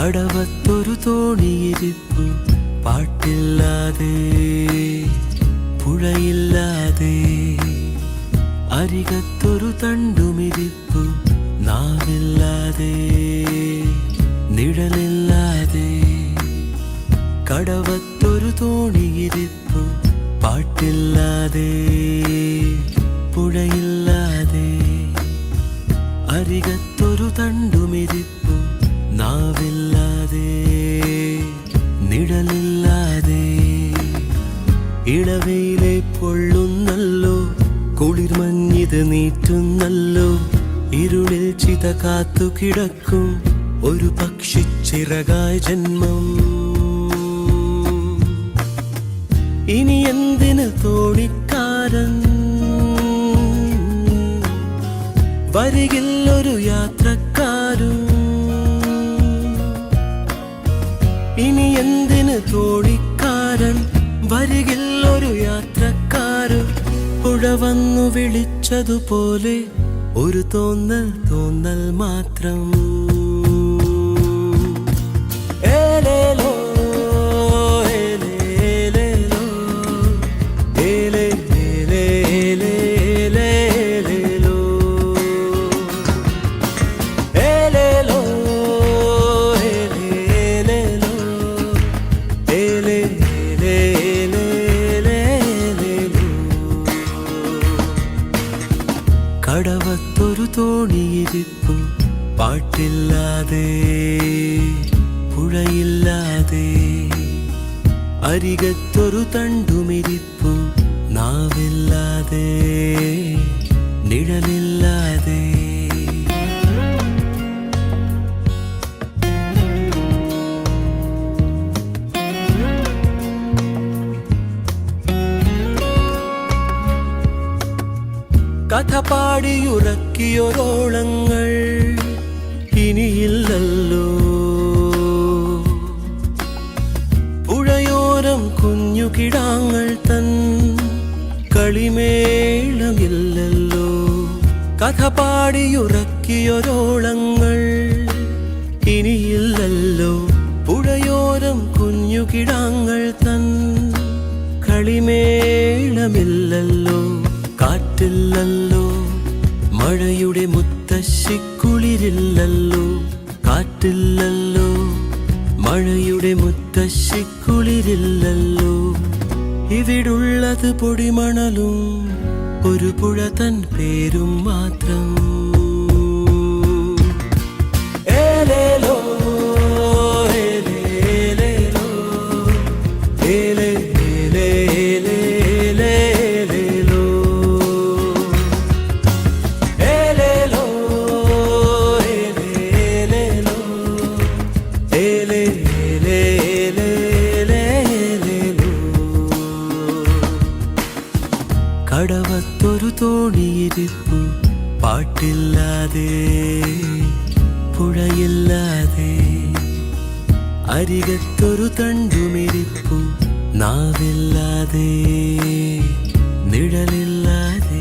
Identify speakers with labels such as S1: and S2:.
S1: കടവത്തൊരു തോണിയിരിപ്പു. പാട്ടില്ലാതെ പുഴയില്ലാതെ. അരികത്തൊരു തണ്ടുമിരിപ്പു. നാവില്ലാതെ നിഴലില്ലാതെ. കടവത്തൊരു തോണിയിരിപ്പു. പാട്ടില്ലാതെ. നാവില്ലാതെ നിഴലില്ലാതെ ഇളവയിലെ പൊള്ളുന്നല്ലോ കുളിർമഞ്ഞിത് നീറ്റുന്നല്ലോ ഇരുളിൽ ചിത കാത്തു കിടക്കും ഒരു പക്ഷിച്ചിറകായ ജന്മം. ഇനി എന്തിന് തോണിക്കാരൻ? വരികിൽ ഒരു യാത്രക്കാരും വരികിൽ ഒരു യാത്രക്കാരു പുഴ വന്നു വിളിച്ചതുപോലെ ഒരു തോന്നൽ തോന്നൽ മാത്രം. കടവത്തൊരു തോണിയിരിപ്പു പാട്ടില്ലാതെ പുഴയില്ലാതെ അരികത്തൊരു തണ്ടുമിരിപ്പു നാവില്ലാതെ കഥ പാടിയുറക്കിയൊരോളങ്ങൾ ഇനിയില്ലല്ലോ. പുഴയോരം കുഞ്ഞു കിടാങ്ങൾ തൻ കളിമേളമില്ലല്ലോ. കഥ പാടിയുറക്കിയൊരോളങ്ങൾ ഇനിയില്ലല്ലോ. പുഴയോരം കുഞ്ഞു കിടാങ്ങൾ തൻ കളിമേളമില്ലല്ലോ. കാറ്റില്ലല്ലോ. മഴയുടെ മുത്തശ്ശിക്കുളിരില്ലല്ലോ കാറ്റില്ലല്ലോ. മഴയുടെ മുത്തശ്ശിക്കുളിരില്ലല്ലോ ഇവിടുള്ളത് പൊടിമണലും ഒരു പുഴ തൻ പേരും മാത്രം. மிதிப்பு பாட்டில்லாதே புழையில்லாதே. அரிகத்தொரு தண்டு மிதிப்பு நாவில்லாதே நிழலில்லாதே.